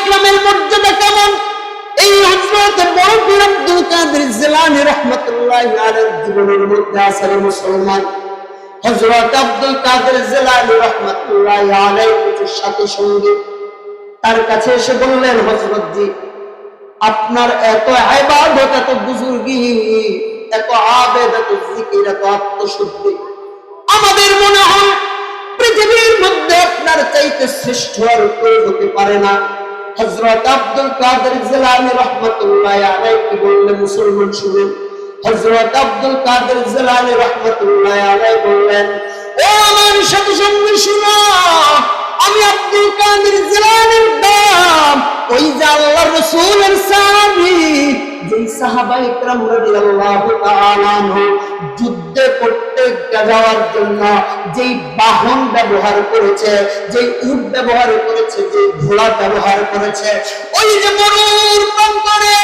ইকরামের মর্যাদা কেমন? এই হযরত বড় পীর আব্দুল কাদের জিলানী রাহমাতুল্লাহি আলাইহির জীবনের মধ্যে আছে মুসলমান। হযরত আব্দুল কাদের জিলানী রাহমাতুল্লাহি আলাইহি কিছু সাথী সঙ্গী তার কাছে এসে বললেন হযরত জি আপনার এত ইবাদত, এত বুজুর্গি, এত আবেদ এত জিকির, এত আত্মশুদ্ধি, আমাদের মনে হয় পৃথিবীর মধ্যে আপনার চাইতে শ্রেষ্ঠ আর কেউ হতে পারে না। হযরত আব্দুল কাদের জিলানী রাহমাতুল্লাহ আলাইহি কি বললেন মুসলমান শুনেন হযরত আব্দুল কাদের জিলানী রাহমাতুল্লাহ আলাইহি বললেন ও আমার সাথে সঙ্গে শুনো আমি আব্দুল কাদের জিলানীর দাম ওই যে আল্লাহর রাসূলের সাহাবী যেই সাহাবা ইকরাম রাদিয়াল্লাহু তাআলা যুদ্ধে করতে যাওয়ার জন্য যেই বাহন ব্যবহার করেছে, যেই উট ব্যবহার করেছে যে ঘোড়া ব্যবহার করেছে, ওই যে মরুর প্রান্তরে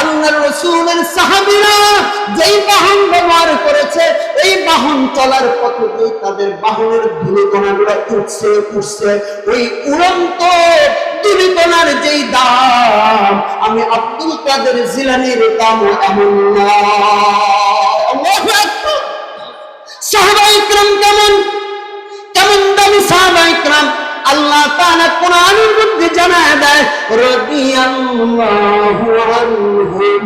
আল্লাহর রাসূলের সাহাবীরা যেই বাহন ব্যবহার করেছে, এই বাহন চলার পথে তাদের বাহনের ধুলিকণাগুলো উঠছে উঠছে, ওই উড়ন্ত দুলিকণার যেই দাম, আমি আব্দুল কাদের জিলানির দাম এমন না। আল্লাহু আকবার। সাহাবা ইকরাম কেমন? কেমন দামি সাহাবা ইকরাম? আল্লাহ তাআলা কোরআনের মধ্যে জানায় দেয়, রাদিয়াল্লাহু আনহুম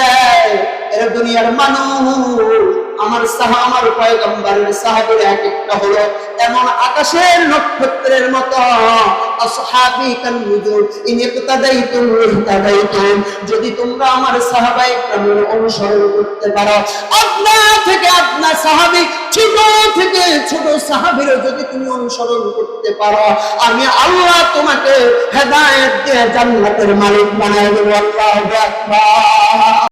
দেয়, এরা দুনিয়ার মানুষ। আমার সাহা, আমার পয়গম্বরের সাহাবীর এক একটা হলো এমন আকাশের নক্ষত্রের মতো। আসহাবি কান নুজুম ইন ইকতাদাইতুম ইহতাদাইতুম যদি তোমরা আমার সাহাবায়ে কেরামের অনুসরণ করতে পারো। আপনা থেকে আপনা সাহাবী, ছোট থেকে ছোট সাহাবীর যদি তুমি অনুসরণ করতে পারো, আমি আল্লাহ তোমাকে হেদায়েত দিয়ে জান্নাতের মালিক বানায় দেব। আল্লাহু আকবার।